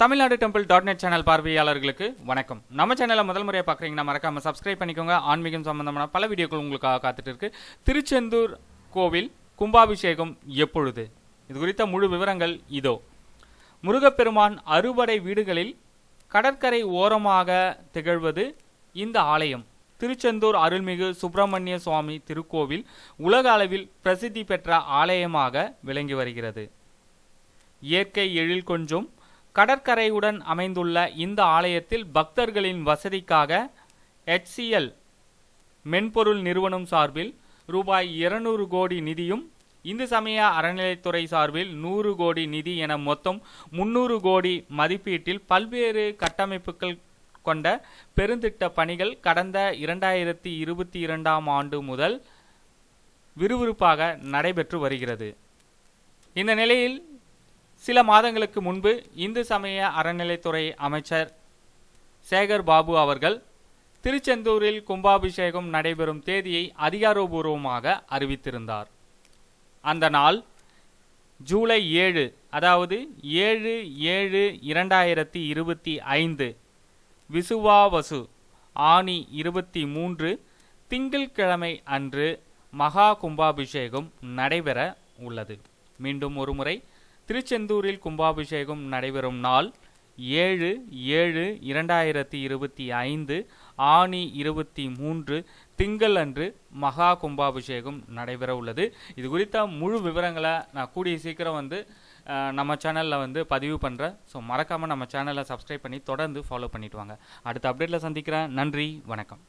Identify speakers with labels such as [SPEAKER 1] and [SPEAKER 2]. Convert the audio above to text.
[SPEAKER 1] Tamil Nadu temple dot net channel பார்வையாளர்களுக்கு வணக்கம். நம்ம சேனலை முதல் முறையாக பார்க்குறீங்கன்னா மறக்காம சப்ஸ்கிரைப் பண்ணிக்கோங்க. ஆன்மீகம் சம்பந்தமான பல வீடியோக்கள் உங்களுக்காக காத்துட்டு இருக்கு. திருச்செந்தூர் கோவில் கும்பாபிஷேகம் எப்பொழுது? இது குறித்த முழு விவரங்கள் இதோ. முருகப்பெருமான் அறுபடை வீடுகளில் கடற்கரை ஓரமாக திகழ்வது இந்த ஆலயம். திருச்செந்தூர் அருள்மிகு சுப்பிரமணிய சுவாமி திருக்கோவில் உலக அளவில் பிரசித்தி பெற்ற ஆலயமாக விளங்கி வருகிறது. இயற்கை எழில் கொஞ்சம் கடற்கரையுடன் அமைந்துள்ள இந்த ஆலயத்தில் பக்தர்களின் வசதிக்காக ஹெச்சிஎல் மென்பொருள் நிறுவனம் சார்பில் ரூபாய் இருநூறு கோடி நிதியும் இந்து சமய அறநிலைத்துறை சார்பில் நூறு கோடி நிதி என மொத்தம் முன்னூறு கோடி மதிப்பீட்டில் பல்வேறு கட்டமைப்புகள் கொண்ட பெருந்திட்ட பணிகள் கடந்த இரண்டாயிரத்தி இருபத்தி இரண்டாம் ஆண்டு முதல் விறுவிறுப்பாக நடைபெற்று வருகிறது. இந்த நிலையில் சில மாதங்களுக்கு முன்பு இந்து சமய அறநிலைத்துறை அமைச்சர் சேகர் பாபு அவர்கள் திருச்செந்தூரில் கும்பாபிஷேகம் நடைபெறும் தேதியை அதிகாரபூர்வமாக அறிவித்திருந்தார். அந்த நாள் ஜூலை ஏழு அதாவது ஏழு ஏழு இரண்டாயிரத்தி இருபத்தி ஐந்து விசுவாவசு ஆணி இருபத்தி மூன்று திங்கட்கிழமை அன்று மகா கும்பாபிஷேகம் நடைபெற உள்ளது. மீண்டும் ஒருமுறை திருச்செந்தூரில் கும்பாபிஷேகம் நடைபெறும் நாள் ஏழு ஏழு இரண்டாயிரத்தி இருபத்தி ஐந்து ஆணி இருபத்தி மூன்று திங்கள் அன்று மகா கும்பாபிஷேகம் நடைபெற உள்ளது. இது குறித்த முழு விவரங்களை நான் கூடிய சீக்கிரம் வந்து நம்ம சேனலில் வந்து பதிவு பண்ணுறேன் ஸோ மறக்காமல் நம்ம சேனலை சப்ஸ்கிரைப் பண்ணி தொடர்ந்து ஃபாலோ பண்ணிட்டு வாங்க. அடுத்த அப்டேட்டில் சந்திக்கிறேன். நன்றி வணக்கம்.